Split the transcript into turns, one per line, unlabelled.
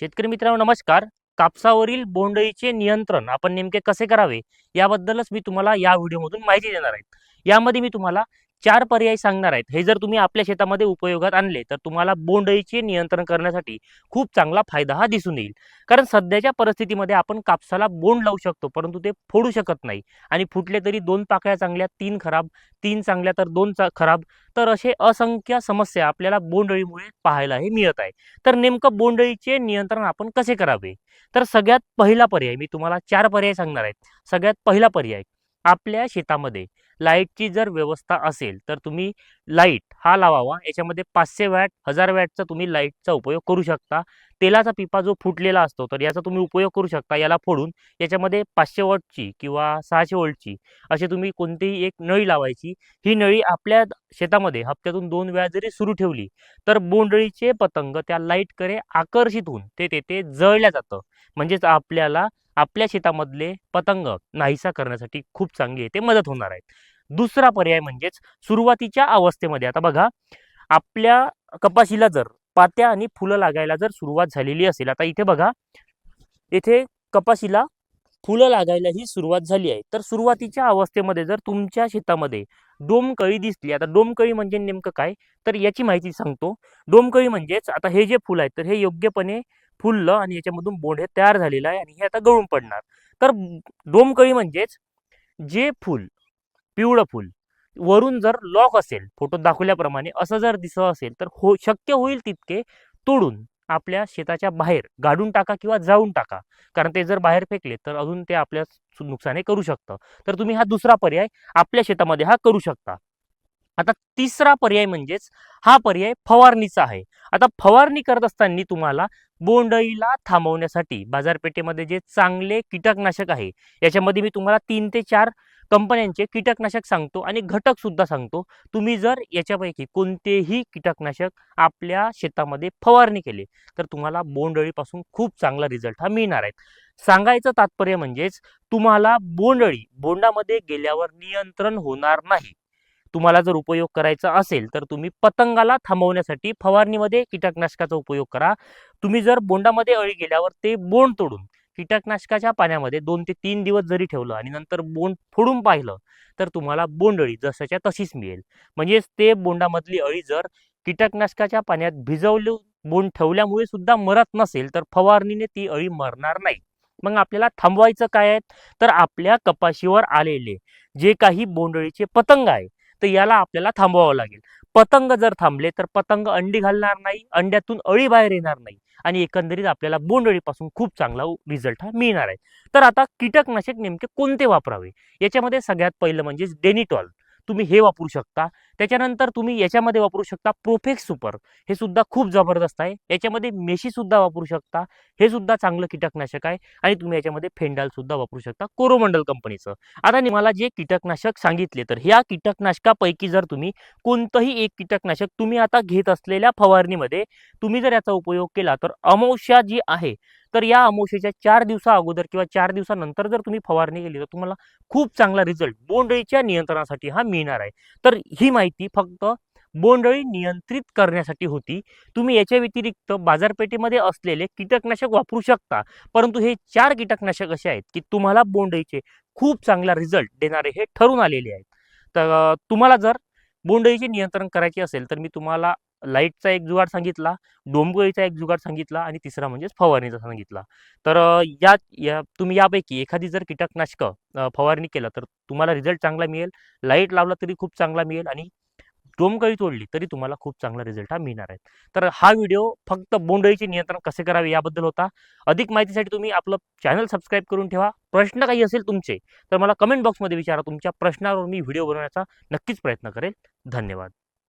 शेतकरी मित्रांनो नमस्कार. कापसावरील बोंडळीचे नियंत्रण आपण नेमके कसे करावे याबद्दलच मी तुम्हाला या व्हिडिओमधून माहिती देणार आहे. यामध्ये मी तुम्हाला चार पर्याय सांगणार आहेत. हे जर तुम्ही आपल्या शेतामध्ये उपयोगात आणले तर तुम्हाला बोंडळीचे नियंत्रण करण्यासाठी खूप चांगला फायदा हा दिसून येईल. कारण सध्याच्या परिस्थितीमध्ये आपण कापसाला बोंड लावू शकतो परंतु ते फोडू शकत नाही. आणि फुटले तरी दोन पाकळ्या चांगल्या तीन खराब तीन चांगल्या तर दोन चा- खराब तर असे असंख्य समस्या आपल्याला बोंडअळीमुळे पाहायला हे मिळत आहे. तर नेमकं बोंडअळीचे नियंत्रण आपण कसे करावे? तर सगळ्यात पहिला पर्याय मी तुम्हाला चार पर्याय सांगणार आहेत सगळ्यात पहिला पर्याय आपल्या शेतामध्ये लाईटची जर व्यवस्था असेल तर तुम्ही लाइट हा लावावा. याच्यामध्ये पाचशे वॅट हजार वॅटचा तुम्ही लाईटचा उपयोग करू शकता. तेलाचा पिपा जो फुटलेला असतो तर याचा तुम्ही उपयोग करू शकता. याला फोडून याच्यामध्ये पाचशे वॉटची किंवा सहाशे वॉटची अशी तुम्ही कोणतीही एक नळी लावायची. ही नळी आपल्या शेतामध्ये हप्त्यातून दोन वेळा जरी सुरू ठेवली तर बोंडळीचे पतंग त्या लाईटकडे आकर्षित होऊन ते तेथे जळल्या जातं. म्हणजेच आपल्याला आपल्या शेतामधले पतंग नाहीसा करण्यासाठी खूप चांगली येते मदत होणार आहे दुसरा पर्याय म्हणजेच सुरुवातीच्या अवस्थेमध्ये. आता बघा आपल्या कपाशीला जर पात्या आणि फुलं लागायला जर सुरुवात झालेली असेल आता इथे बघा इथे कपाशीला फुलं लागायला ही सुरुवात झाली आहे. तर सुरुवातीच्या अवस्थेमध्ये जर तुमच्या शेतामध्ये डोमकळी दिसली आता डोमकळी म्हणजे नेमकं काय? तर याची माहिती सांगतो. डोमकळी म्हणजेच आता हे जे फुल आहेत तर हे योग्यपणे फुललं आणि याच्यामधून बोंड तयार झालेलं आहे आणि हे आता गळून पडणार. तर डोमकळी म्हणजेच जे फुल पिवळं फुल. वरून जर लॉक असेल फोटोत दाखवल्याप्रमाणे असं जर दिसत असेल तर हो शक्य होईल तितके तोडून आपल्या शेताच्या बाहेर गाडून टाका किंवा जाळून टाका. कारण ते जर बाहेर फेकले तर अजून ते आपल्या सु- नुकसाने करू शकतं. तर तुम्ही हा दुसरा पर्याय आपल्या शेतामध्ये हा करू शकता. आता तिसरा पर्याय म्हणजेच हा पर्याय फवारणीचा आहे. आता फवारणी करत असताना तुम्हाला बोंडईला थांबवण्यासाठी बाजारपेठेमध्ये जे चांगले कीटकनाशक आहे याच्यामध्ये मी तुम्हाला तीन ते चार कंपन्यांचे कीटकनाशक सांगतो आणि घटक सुद्धा सांगतो. तुम्ही जर याच्यापैकी कोणतेही कीटकनाशक आपल्या शेतामध्ये फवारणी केले तर तुम्हाला बोंडअळीपासून खूप चांगला रिझल्ट हा मिळणार आहे. सांगायचं तात्पर्य म्हणजेच तुम्हाला बोंडअळी बोंडामध्ये गेल्यावर नियंत्रण होणार नाही. तुम्हाला जर उपयोग करायचा असेल तर तुम्ही पतंगाला थांबवण्यासाठी फवारणीमध्ये कीटकनाशकाचा उपयोग करा. तुम्ही जर बोंडामध्ये अळी गेल्यावर ते बोंड तोडून कीटकनाशकाच्या पाण्यामध्ये दोन ते तीन दिवस जरी ठेवलं आणि नंतर बोंड फोडून पाहिलं तर तुम्हाला बोंडअळी जशाच्या तशीच मिळेल. म्हणजेच ते बोंडामधली अळी जर कीटकनाशकाच्या पाण्यात भिजवलं बोंड ठेवल्यामुळे सुद्धा मरत नसेल तर फवारणीने ती अळी मरणार नाही. मग आपल्याला थांबवायचं काय आहे? तर आपल्या कपाशीवर आलेले जे काही बोंडळीचे पतंग आहे तर याला आपल्याला थांबवावं लागेल. पतंग जर थांबले तर पतंग अंडी घालणार नाही अंड्यातून अळी बाहेर येणार नाही आणि एकंदरीत आपल्याला बोंडअळीपासून खूप चांगला रिझल्ट हा मिळणार आहे. तर आता कीटकनाशक नेमके कोणते वापरावे? याच्यामध्ये सगळ्यात पहिलं म्हणजे डेनिटॉल तुम्ही हे वापरू शकता. त्याच्यानंतर तुम्ही याच्यामध्ये वापरू शकता प्रोफेक्स सुपर हे सुद्धा खूप जबरदस्त आहे. याच्यामध्ये मेशी सुद्धा वापरू शकता. हे सुद्धा चांगलं कीटकनाशक आहे. आणि तुम्ही याच्यामध्ये फेंडाल सुद्धा वापरू शकता. कोरोमंडल कंपनीचं आता मला जे कीटकनाशक सांगितले तर ह्या कीटकनाशकापैकी जर तुम्ही कोणतंही एक कीटकनाशक तुम्ही आता घेत असलेल्या फवारणीमध्ये तुम्ही जर याचा उपयोग केला तर अमावस्या जी आहे तर या अमावशेच्या चार दिवसा अगोदर किंवा चार दिवसानंतर जर तुम्ही फवारणी केली तर तुम्हाला खूप चांगला रिझल्ट बोंडळीच्या नियंत्रणासाठी हा मिळणार आहे. तर ही माहिती फक्त बोंडअळी नियंत्रित करण्यासाठी होती. तुम्ही याच्या व्यतिरिक्त बाजारपेठेमध्ये असलेले कीटकनाशक वापरू शकता परंतु हे चार कीटकनाशक असे आहेत की तुम्हाला बोंडळीचे खूप चांगला रिझल्ट देणारे हे ठरून आलेले आहेत. तर तुम्हाला जर बोंडअळीचे नियंत्रण करायचे असेल तर मी तुम्हाला लाईटचा एक जुगाड सांगितला डोंबगळीचा एक जुगाड सांगितला आणि तिसरा म्हणजेच फवारणीचा सांगितला. तर या या तुम्ही यापैकी एखादी जर कीटकनाशकं फवारणी केलं तर तुम्हाला रिझल्ट चांगला मिळेल लाइट लावला तरी खूप चांगला मिळेल आणि डोमकळी तोडली तरी तुम्हाला खूप चांगला रिझल्ट हा मिळणार आहे. तर हा व्हिडिओ फक्त बोंडअळीचे नियंत्रण कसे करावे याबद्दल होता. अधिक माहितीसाठी तुम्ही आपलं चॅनल सबस्क्राईब करून ठेवा. प्रश्न काही असेल तुमचे तर मला कमेंट बॉक्समध्ये विचारा. तुमच्या प्रश्नावर मी व्हिडिओ बनवण्याचा नक्कीच प्रयत्न करेल. धन्यवाद.